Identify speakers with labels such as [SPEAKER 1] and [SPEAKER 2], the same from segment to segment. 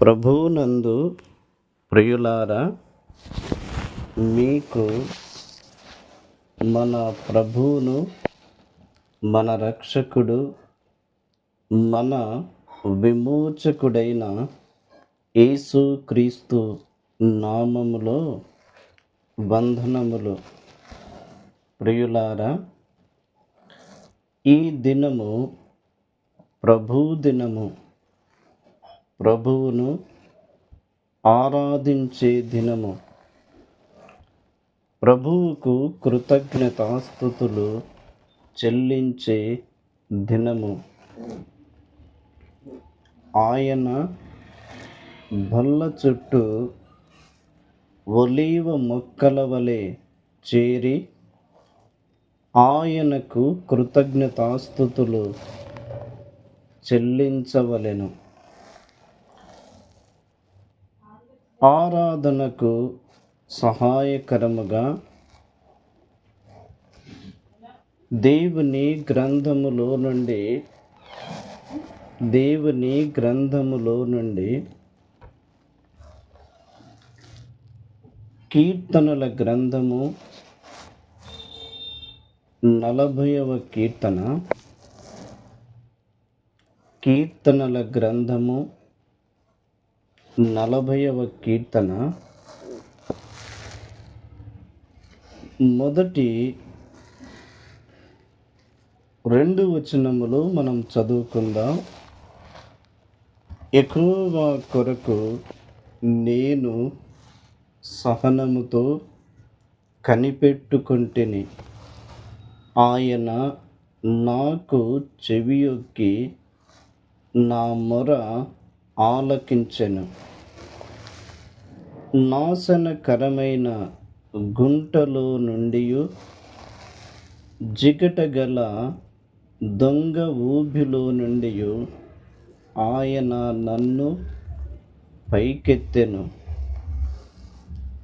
[SPEAKER 1] ప్రభువునందు ప్రియులారా మీకు మన ప్రభువును మన రక్షకుడు మన విమోచకుడైన యేసు క్రీస్తు నామములో వందనములు. ప్రియులారా ఈ దినము ప్రభు దినము. ప్రభువును ఆరాధించే దినము. ప్రభువుకు కృతజ్ఞతాస్థుతులు చెల్లించే దినము. ఆయన బల్ల చుట్టూ ఒలీవ మొక్కల వలె చేరి ఆయనకు కృతజ్ఞతాస్థుతులు చెల్లించవలెను. ఆరాధనకు సహాయకరముగా దేవుని గ్రంథములో నుండి దేవుని గ్రంథములో నుండి కీర్తనల గ్రంథము నలభైవ కీర్తన. కీర్తనల గ్రంథము నలభైవ కీర్తన. మొదటి రెండు వచనములు మనం చదువుకుందాం. ఎక్కువ కొరకు నేను సహనముతో కనిపెట్టుకుంటేని ఆయన నాకు చెవియొక్కి నా మొర ఆలకించెను. నాశనకరమైన గుంటలో నుండి జిగటగల దొంగ ఊబిలో నుండి ఆయన నన్ను పైకెత్తెను.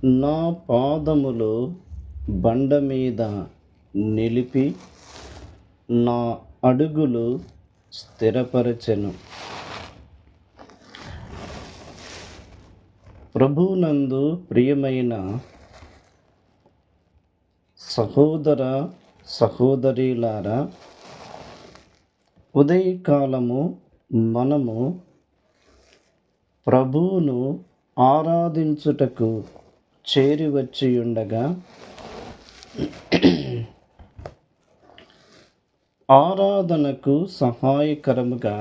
[SPEAKER 1] నా పాదములు బండ మీద నిలిపి నా అడుగులు స్థిరపరచెను. ప్రభునందు ప్రియమైన సహోదర సహోదరీలారా ఉదయకాలము మనము ప్రభువును ఆరాధించుటకు చేరి వచ్చి ఉండగా ఆరాధనకు సహాయకరముగా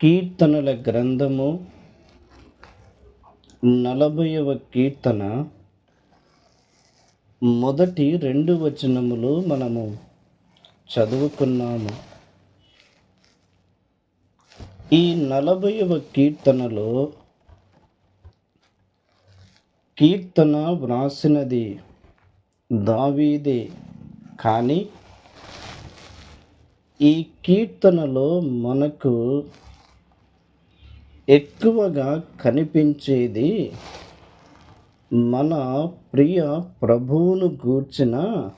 [SPEAKER 1] కీర్తనల గ్రంథము నలభైవ కీర్తన. మొదటి రెండు వచనములు మనము చదువుకున్నాము. ఈ నలభైవ కీర్తనలో కీర్తన వ్రాసినది దావీదే. కానీ ఈ కీర్తనలో మనకు ఎక్కువగా కనిపించేది మన ప్రియ ప్రభువును గూర్చిన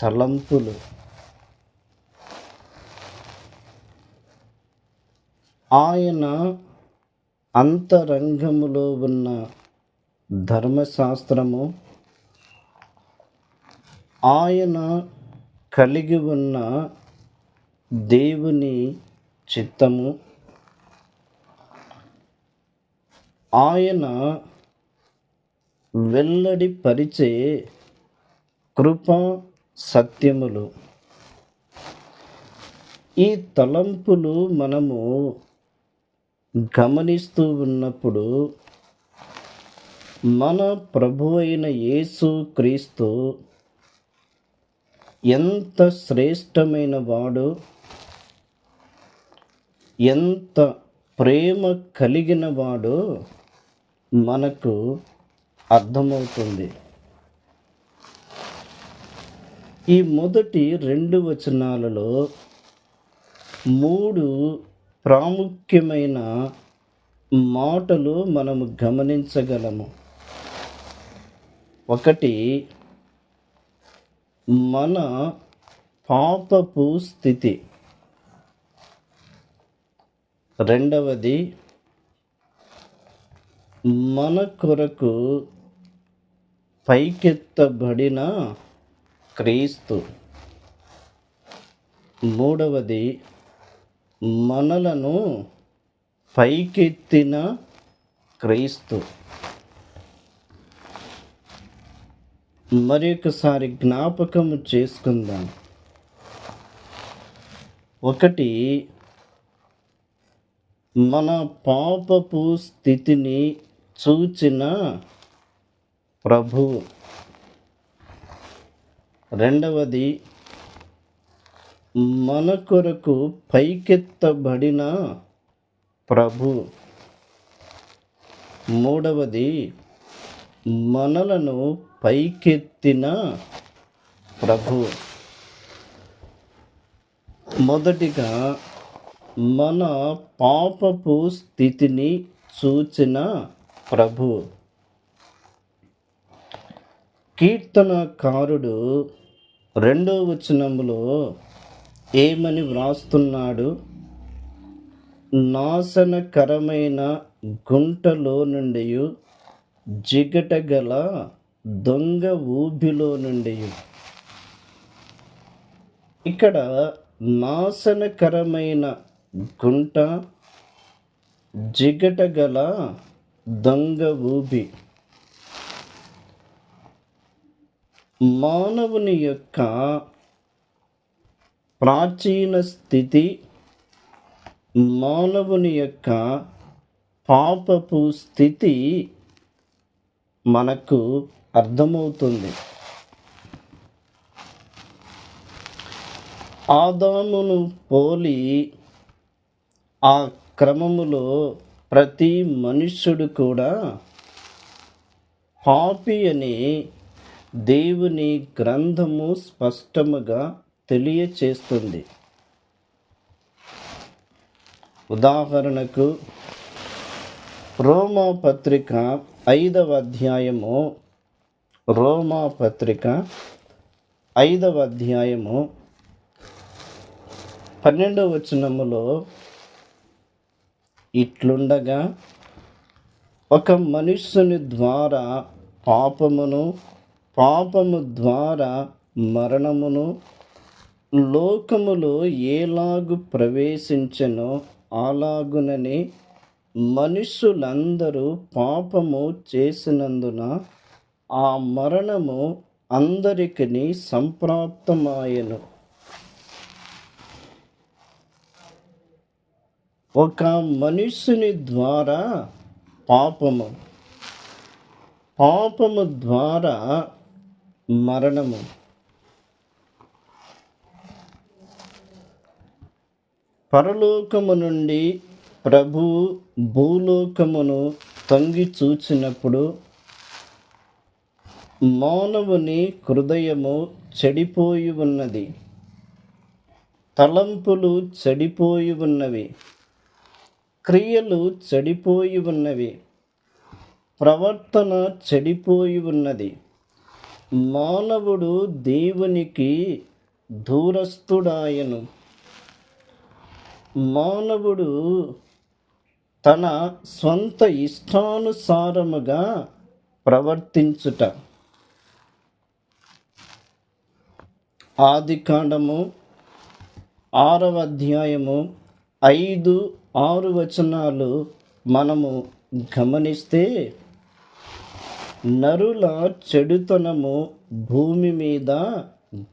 [SPEAKER 1] తలంపులు. ఆయన అంతరంగములో ఉన్న ధర్మశాస్త్రము ఆయన కలిగి ఉన్న దేవుని చిత్తము ఆయన వెల్లడి పరిచే కృప సత్యములు. ఈ తలంపులు మనము గమనిస్తూ ఉన్నప్పుడు మన ప్రభు అయిన యేసు క్రీస్తు ఎంత శ్రేష్టమైన వాడు ఎంత ప్రేమ కలిగిన వాడు మనకు అర్థమవుతుంది. ఈ మొదటి రెండు వచనాలలో మూడు ప్రాముఖ్యమైన మాటలు మనము గమనించగలము. ఒకటి మన పాపపు స్థితి. రెండవది మన కొరకు పైకెత్తబడిన క్రీస్తు. మూడవది మనలను పైకెత్తిన క్రీస్తు. మరొకసారి జ్ఞాపకము చేసుకుందాం. ఒకటి మన పాపపు స్థితిని చూచిన ప్రభు. రెండవది మన కొరకు పైకెత్తబడిన ప్రభు. మూడవది మనలను పైకెత్తిన ప్రభు. మొదటిగా మన పాపపు స్థితిని చూచిన ప్రభు. కీర్తనకారుడు రెండో వచనంలో ఏమని వ్రాస్తున్నాడు? నాశనకరమైన గుంటలో నుండి జిగటగల దొంగ ఊబిలో నుండి ఇక్కడ నాశనకరమైన గుంట జిగటగల దొంగ ఊబి మానవుని యొక్క ప్రాచీన స్థితి మానవుని యొక్క పాపపు స్థితి మనకు అర్థమవుతుంది. ఆదామును పోలి ఆ క్రమములో ప్రతి మనుష్యుడు కూడా పాపి అని దేవుని గ్రంథము స్పష్టముగా తెలియచేస్తుంది. ఉదాహరణకు రోమా పత్రిక ఐదవ అధ్యాయము రోమా పత్రిక ఐదవ అధ్యాయము పన్నెండవ వచనములో ఇట్లుండగా ఒక మనుష్యుని ద్వారా పాపమును పాపము ద్వారా మరణమును లోకములో ఏలాగు ప్రవేశించనో అలాగునని మనుషులందరూ పాపము చేసినందున ఆ మరణము అందరికి సంప్రాప్తమాయను. ఒక మనుష్యుని ద్వారా పాపము పాపము ద్వారా మరణము. పరలోకము నుండి ప్రభు భూలోకమును తొంగి చూచినప్పుడు మానవుని హృదయము చెడిపోయి ఉన్నది తలంపులు చెడిపోయి ఉన్నవి. క్రియలు చెడిపోయి ఉన్నవి. ప్రవర్తన చెడిపోయి ఉన్నది. మానవుడు దేవునికి దూరస్థుడాయను. మానవుడు తన స్వంత ఇష్టానుసారముగా ప్రవర్తించుట. ఆది కాండము ఆరవ అధ్యాయము ఐదు ఆరు వచనాలు మనము గమనిస్తే నరుల చెడుతనము భూమి మీద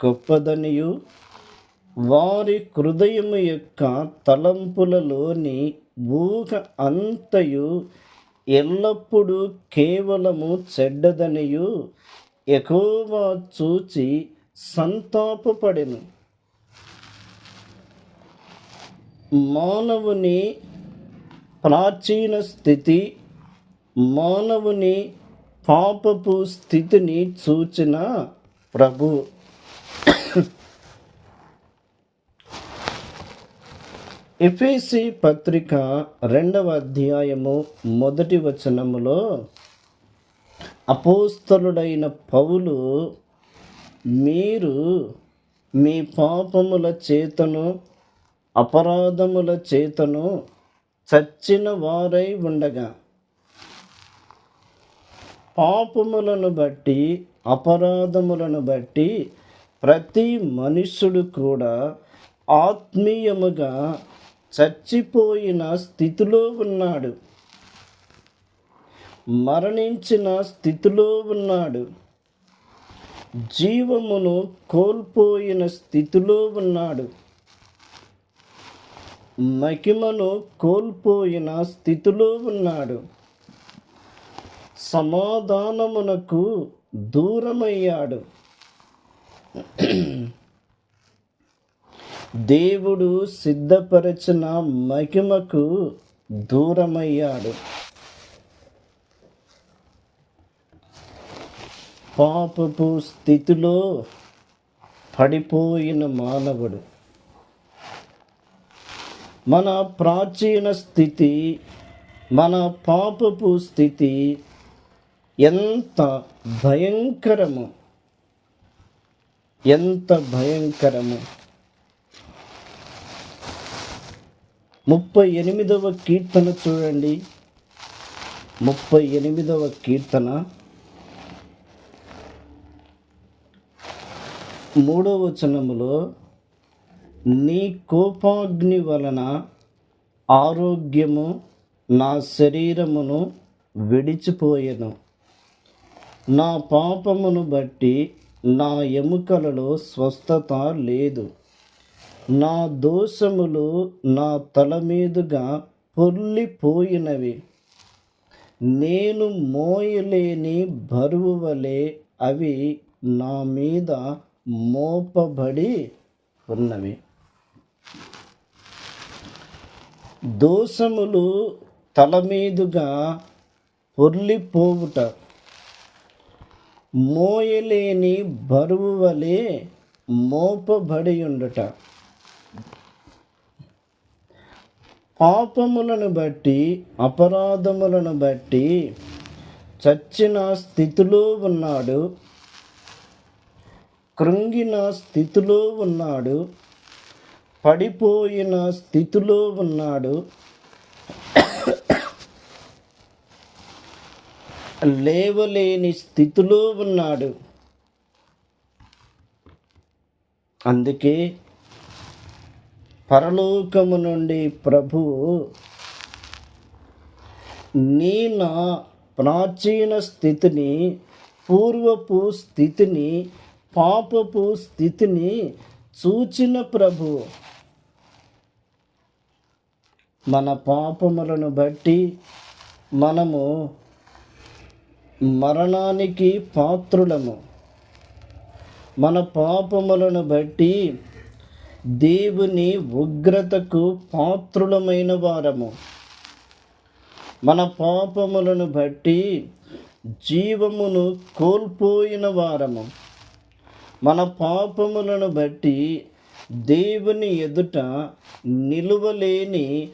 [SPEAKER 1] గొప్పదనియు వారి హృదయము యొక్క తలంపులలోని ఊహ అంతయు ఎల్లప్పుడూ కేవలము చెడ్డదనియు ఎక్కువ చూచి సంతాపపడెను. మానవుని ప్రాచీన స్థితి మానవుని పాపపు స్థితిని చూచిన ప్రభు. ఎఫ్ఏసి పత్రిక రెండవ అధ్యాయము మొదటి వచనములో అపోస్తలుడైన పౌలు మీరు మీ పాపముల చేతను అపరాధముల చేతను చచ్చిన వారై ఉండగా పాపములను బట్టి అపరాధములను బట్టి ప్రతి మనుష్యుడు కూడా ఆత్మీయముగా చచ్చిపోయిన స్థితిలో ఉన్నాడు. మరణించిన స్థితిలో ఉన్నాడు. జీవమును కోల్పోయిన స్థితిలో ఉన్నాడు. మహిమను కోల్పోయిన స్థితిలో ఉన్నాడు. సమాధానమునకు దూరమయ్యాడు. దేవుడు సిద్ధపరచిన మహిమకు దూరమయ్యాడు. పాపపు స్థితిలో పడిపోయిన మానవుడు. మన ప్రాచీన స్థితి మన పాపపు స్థితి ఎంత భయంకరము. ఎంత భయంకరము. ముప్పై ఎనిమిదవ కీర్తన చూడండి. ముప్పై ఎనిమిదవ కీర్తన. మూడవ వచనములో నీ కోపాగ్ని వలన ఆరోగ్యము నా శరీరమును విడిచిపోయెను. నా పాపమును బట్టి నా ఎముకలలో స్వస్థత లేదు. నా దోషములు నా తల మీదుగా పొర్లిపోయినవి. నేను మోయలేని బరువు వలె అవి నా మీద మోపబడి ఉన్నవి. దోషములు తల మీదుగా పొర్లిపోవుట. మోయలేని బరువు వలె మోపబడి ఉండుట పాపములను బట్టి అపరాధములను బట్టి చచ్చిన స్థితిలో ఉన్నాడు. కృంగిన స్థితిలో ఉన్నాడు. పడిపోయిన స్థితిలో ఉన్నాడు. లేవలేని స్థితిలో ఉన్నాడు. అందుకే పరలోకము నుండి ప్రభు నీ నా ప్రాచీన స్థితిని పూర్వపు స్థితిని పాపపు స్థితిని చూచిన ప్రభు. మన పాపములను బట్టి మనము మరణానికి పాత్రులము. మన పాపములను బట్టి దేవుని ఉగ్రతకు పాత్రులమైన వారము. మన పాపములను బట్టి జీవమును కోల్పోయిన వారము. మన పాపములను బట్టి దేవుని ఎదుట నిలువలేని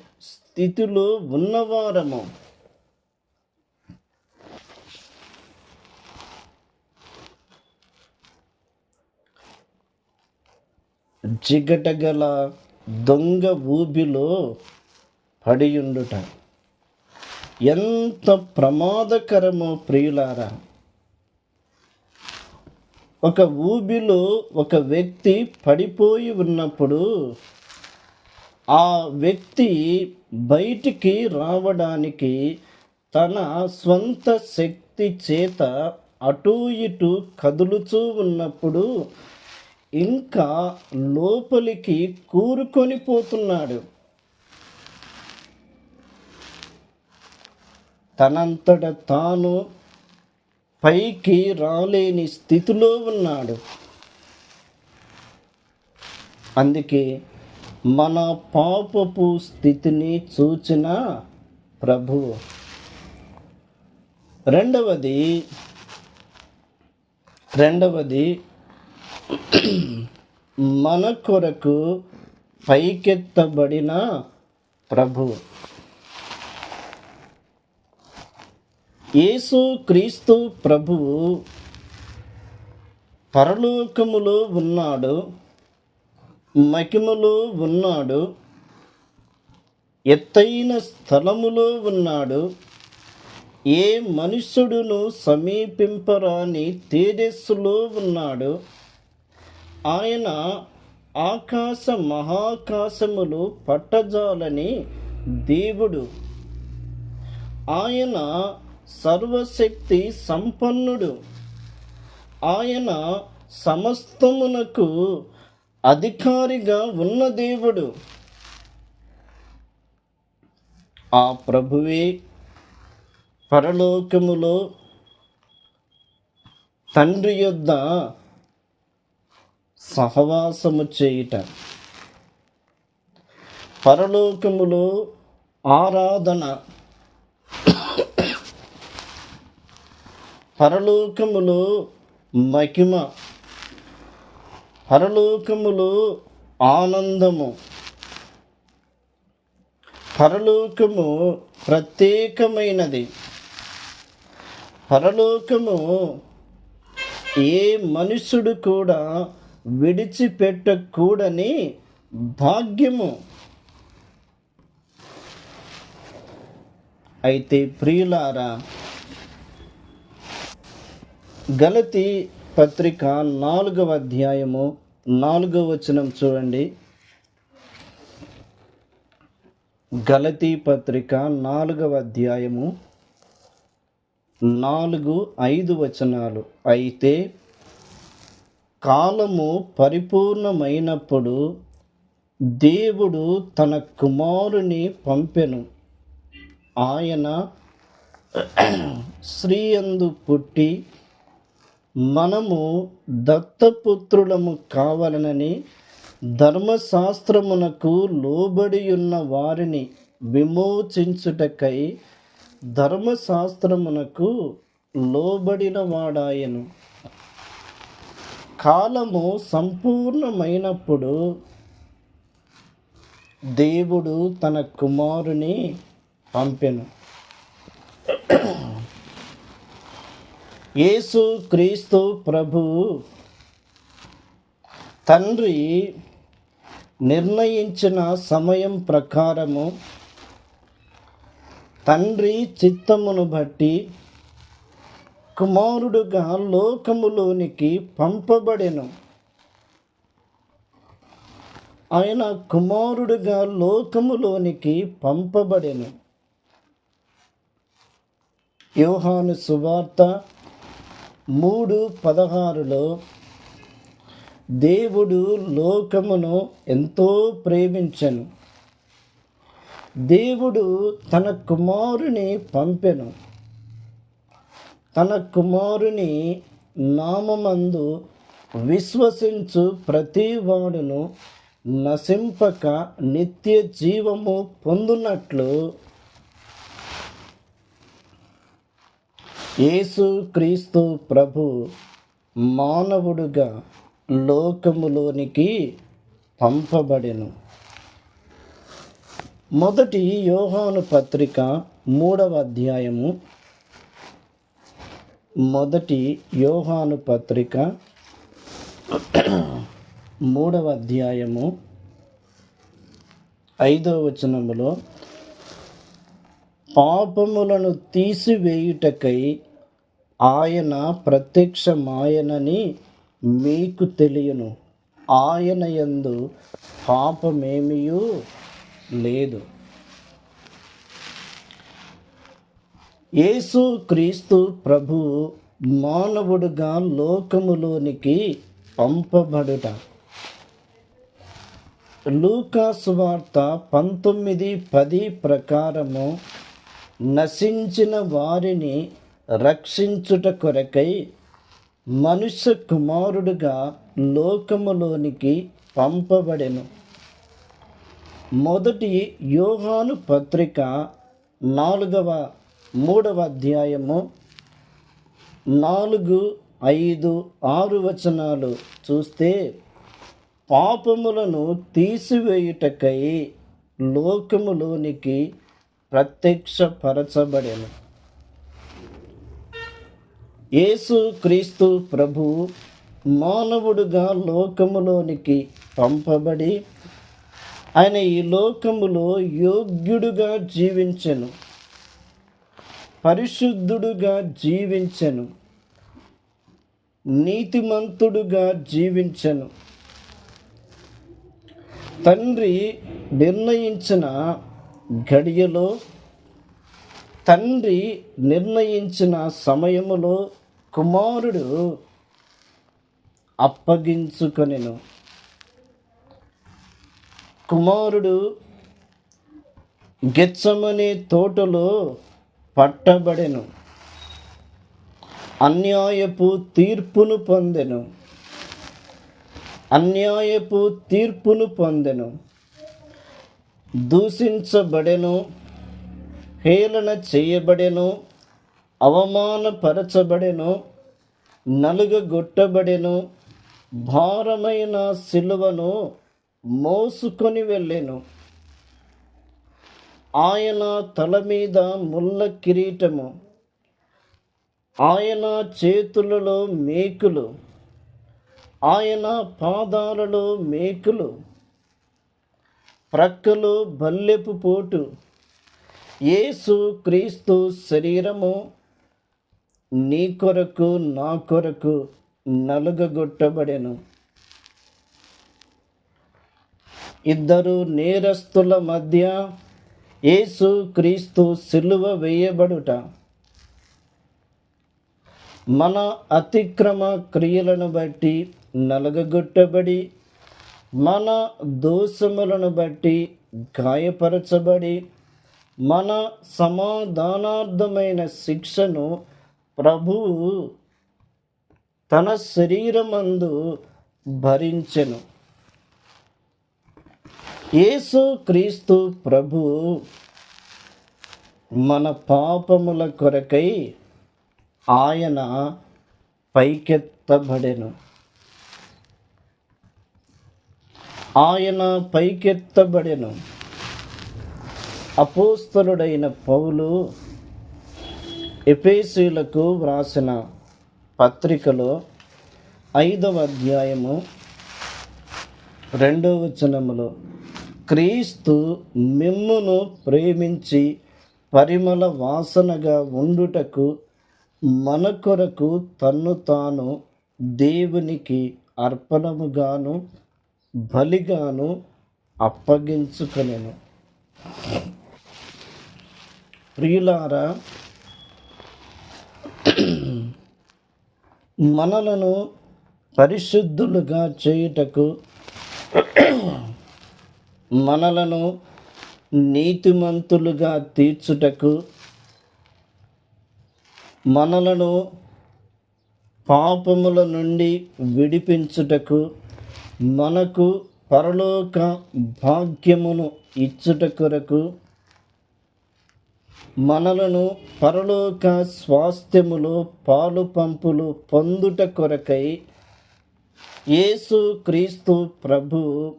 [SPEAKER 1] స్థితిలో ఉన్నవారము. జిగటగల దొంగ ఊబిలో పడియుండుట. ఎంత ప్రమాదకరమో ప్రియులారా. ఒక ఊబిలో ఒక వ్యక్తి పడిపోయి ఉన్నప్పుడు ఆ వ్యక్తి బయటికి రావడానికి తన స్వంత శక్తి చేత అటూ ఇటు కదులుతూ ఉన్నప్పుడు ఇంకా లోపలికి కూరుకొని పోతున్నాడు. తనంతట తాను పైకి రాలేని స్థితిలో ఉన్నాడు. అందుకే మన పాపపు స్థితిని చూచిన ప్రభు. రెండవది రెండవది మన కొరకు పైకెత్తబడిన ప్రభు. యేసు క్రీస్తు ప్రభువు పరలోకములో ఉన్నాడు. మహిమలో ఉన్నాడు. ఎత్తైన స్థలములో ఉన్నాడు. ఏ మనుష్యుడును సమీపింపరాని తేజస్సులో ఉన్నాడు. ఆయన ఆకాశ మహాకాశములు పట్టజాలని దేవుడు. ఆయన సర్వశక్తి సంపన్నుడు. ఆయన సమస్తమునకు అధికారిగా ఉన్న దేవుడు. ఆ ప్రభువే పరలోకములో తండ్రి యొద్ద సహవాసము చేయుట. పరలోకములో ఆరాధన. పరలోకములో మహిమ. పరలోకములో ఆనందము. పరలోకము ప్రత్యేకమైనది. పరలోకము ఏ మనుషుడు కూడా విడిచిపెట్టకూడని భాగ్యము. అయితే ప్రియులారా గలతి పత్రిక నాలుగవ అధ్యాయము నాలుగవ వచనం చూడండి. గలతీ పత్రిక నాలుగవ అధ్యాయము నాలుగు ఐదు వచనాలు. అయితే కాలము పరిపూర్ణమైనప్పుడు దేవుడు తన కుమారుని పంపెను. ఆయన శ్రీయందు పుట్టి మనము దత్తపుత్రులము కావాలనని ధర్మశాస్త్రమునకు లోబడి ఉన్న వారిని విమోచించుటకై ధర్మశాస్త్రమునకు లోబడిన వాడాయను కాలము సంపూర్ణమైనప్పుడు దేవుడు తన కుమారుని పంపెను. యేసు క్రీస్తు ప్రభు తండ్రి నిర్ణయించిన సమయం ప్రకారము తండ్రి చిత్తమును బట్టి కుమారుడుగా లోకములోనికి పంపబడెను. ఆయన కుమారుడుగా లోకములోనికి పంపబడెను. యోహాను సువార్త మూడు పదహారులో దేవుడు లోకమును ఎంతో ప్రేమించను. దేవుడు తన కుమారుని పంపెను. తన కుమారుని నామమందు విశ్వసించు ప్రతివాడును నశింపక నిత్య జీవము పొందునట్లు యేసు క్రీస్తు ప్రభు మానవుడుగా లోకములోనికి పంపబడెను. మొదటి యోహాను పత్రిక మూడవ అధ్యాయము. మొదటి యోహాను పత్రిక మూడవ అధ్యాయము. ఐదవ వచనములో పాపములను తీసివేయుటకై ఆయన ప్రత్యక్షమాయనని మీకు తెలియను. ఆయన యందు పాపమేమియూ లేదు. యేసు క్రీస్తు ప్రభు మానవుడుగా లోకములోనికి పంపబడుట. లూకాసువార్త పంతొమ్మిది పది ప్రకారము నశించిన వారిని రక్షించుట కొరకై మనుష్య కుమారుడుగా లోకములోనికి పంపబడెను. మొదటి యోహాను పత్రిక నాలుగవ మూడవ అధ్యాయము నాలుగు ఐదు ఆరు వచనాలు చూస్తే పాపములను తీసివేయుటకై లోకములోనికి ప్రత్యక్షపరచబడెను. యేసు క్రీస్తు ప్రభు మానవుడుగా లోకములోనికి పంపబడి ఆయన ఈ లోకములో యోగ్యుడుగా జీవించెను పరిశుద్ధుడుగా జీవించెను నీతిమంతుడుగా జీవించెను. తండ్రి నిర్ణయించిన గడియలో తండ్రి నిర్ణయించిన సమయములో కుమారుడు అప్పగించుకొనెను. కుమారుడు గెచ్చమనే తోటలో పట్టబడెను. అన్యాయపు తీర్పును పొందెను. అన్యాయపు తీర్పును పొందెను. దూషించబడెను. హేళన చేయబడెను. అవమానపరచబడెను నలుగగొట్టబడెను భారమైన సిలువను మోసుకొని వెళ్ళెను. ఆయన తల మీద ముళ్ళ కిరీటము ఆయన చేతులలో మేకులు ఆయన పాదాలలో మేకులు ప్రక్కలు బల్లెపు పోటు యేసు క్రీస్తు శరీరము నీ కొరకు నా కొరకు నలుగగొట్టబడెను. ఇద్దరు నేరస్తుల మధ్య యేసు క్రీస్తు సిలువ వేయబడుట. మన అతిక్రమ క్రియలను బట్టి నలగగొట్టబడి మన దోషములను బట్టి గాయపరచబడి మన సమాధానార్థమైన శిక్షను ప్రభువు తన శరీరమందు భరించెను. యేసు క్రీస్తు ప్రభు మన పాపముల కొరకై ఆయన పైకెత్తబడెను. ఆయన పైకెత్తబడెను. అపోస్తలుడైన పౌలు ఎపేసీలకు వ్రాసిన పత్రికలో ఐదవ అధ్యాయము రెండవ వచనములో క్రీస్తు మిమ్మును ప్రేమించి పరిమళ వాసనగా ఉండుటకు మన కొరకు తన్ను తాను దేవునికి అర్పణముగాను బలిగాను అప్పగించుకొనెను. ప్రియులారా మనలను పరిశుద్ధులుగా చేయుటకు మనలను నీతిమంతులుగా తీర్చుటకు మనలను పాపముల నుండి విడిపించుటకు మనకు పరలోక భాగ్యమును ఇచ్చుట కొరకు మనలను పరలోక స్వాస్థ్యములో పాలు పంపులు పొందుట కొరకై యేసు క్రీస్తు ప్రభు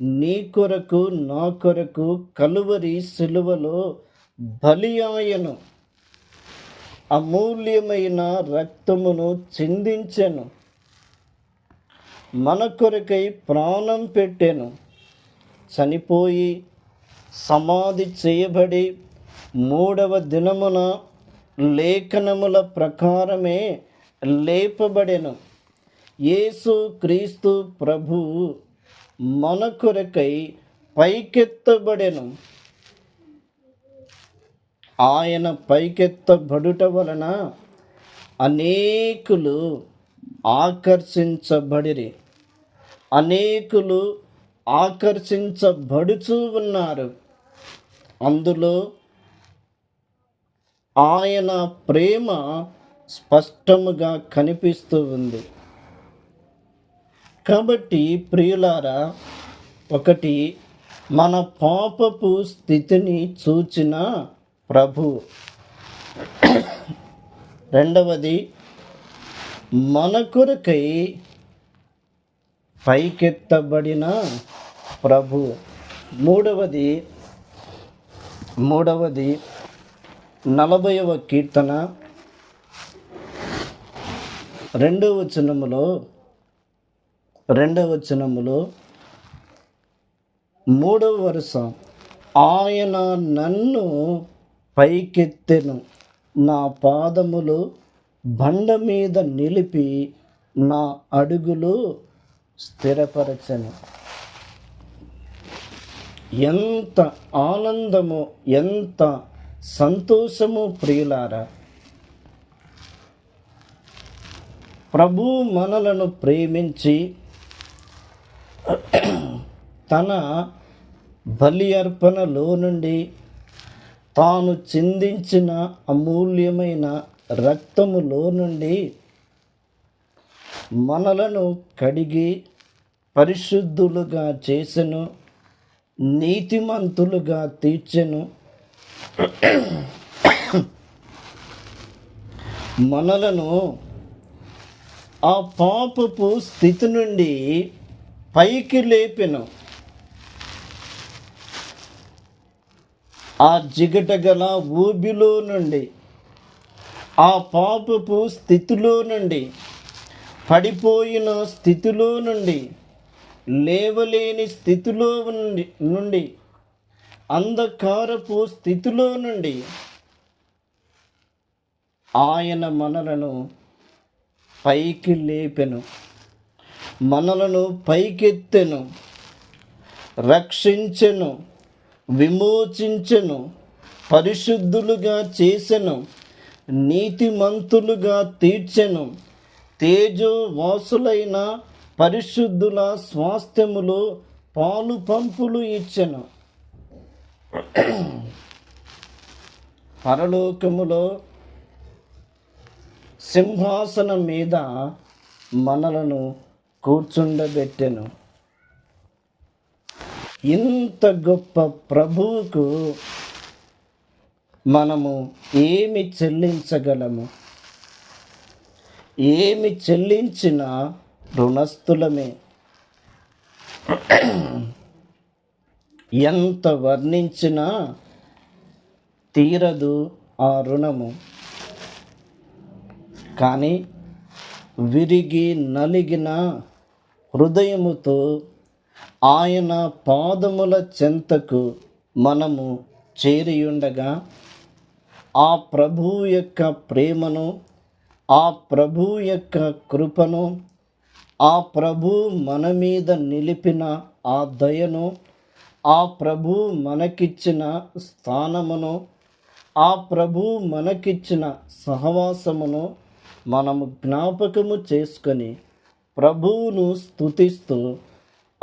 [SPEAKER 1] నీ కొరకు నా కొరకు కలువరి సిలువలో బలియాయను. అమూల్యమైన రక్తమును చిందించెను. మన కొరకై ప్రాణం పెట్టెను. చనిపోయి సమాధి చేయబడి మూడవ దినమున లేఖనముల ప్రకారమే లేపబడెను. యేసు క్రీస్తు ప్రభు మన కొరకై పైకెత్తబడెను. ఆయన పైకెత్తబడుట వలన అనేకులు ఆకర్షించబడిరి. అనేకులు ఆకర్షించబడుచూ ఉన్నారు. అందులో ఆయన ప్రేమ స్పష్టముగా కనిపిస్తూ ఉంది. కాబట్టి ప్రియులారా ఒకటి మన పాపపు స్థితిని చూచిన ప్రభు. రెండవది మన కొరకై పైకెత్తబడిన ప్రభు. మూడవది మూడవది నలభైవ కీర్తన. రెండవ వచనములో రెండవ వచనములో మూడవ వరుస ఆయన నన్ను పైకెత్తెను. నా పాదములు బండ మీద నిలిపి నా అడుగులు స్థిరపరచను. ఎంత ఆనందము ఎంత సంతోషము ప్రియులారా ప్రభు మనలను ప్రేమించి తన బలి అర్పణలో నుండి తాను చిందించిన అమూల్యమైన రక్తములో నుండి మనలను కడిగి పరిశుద్ధులుగా చేసెను నీతిమంతులుగా తీర్చెను. మనలను ఆ పాపపు స్థితి నుండి పైకి లేపెను. ఆ జిగట గల ఊబిలో నుండి ఆ పాపపు స్థితిలో నుండి పడిపోయిన స్థితిలో నుండి లేవలేని స్థితిలో నుండి నుండి అంధకారపు స్థితిలో నుండి ఆయన మనలను పైకి లేపెను మనలను పైకెత్తెను రక్షించెను విమోచించెను పరిశుద్ధులుగా చేసెను నీతిమంతులుగా తీర్చెను తేజోవాసులైన పరిశుద్ధుల స్వాస్థ్యములో పాలు పంపులు ఇచ్చెను. పరలోకములో సింహాసనం మీద మనలను కూర్చుండబెట్టెను. ఇంత గొప్ప ప్రభువుకు మనము ఏమి చెల్లించగలము? ఏమి చెల్లించిన రుణస్థులమే. ఎంత వర్ణించినా తీరదు ఆ రుణము. కానీ విరిగి నలిగిన హృదయముతో ఆయన పాదముల చెంతకు మనము చేరియుండగా ఆ ప్రభు యొక్క ప్రేమను ఆ ప్రభు యొక్క కృపను ఆ ప్రభు మన మీద నిలిపిన ఆ దయను ఆ ప్రభు మనకిచ్చిన స్థానమును ఆ ప్రభు మనకిచ్చిన సహవాసమును మనము జ్ఞాపకము చేసుకొని ప్రభువును స్తుతిస్తూ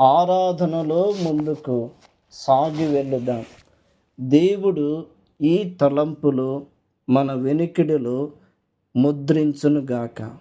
[SPEAKER 1] ఆరాధనలో ముందుకు సాగి వెళ్ళుదాం. దేవుడు ఈ తలంపులు మన వెనుకిడిలో ముద్రించునుగాక.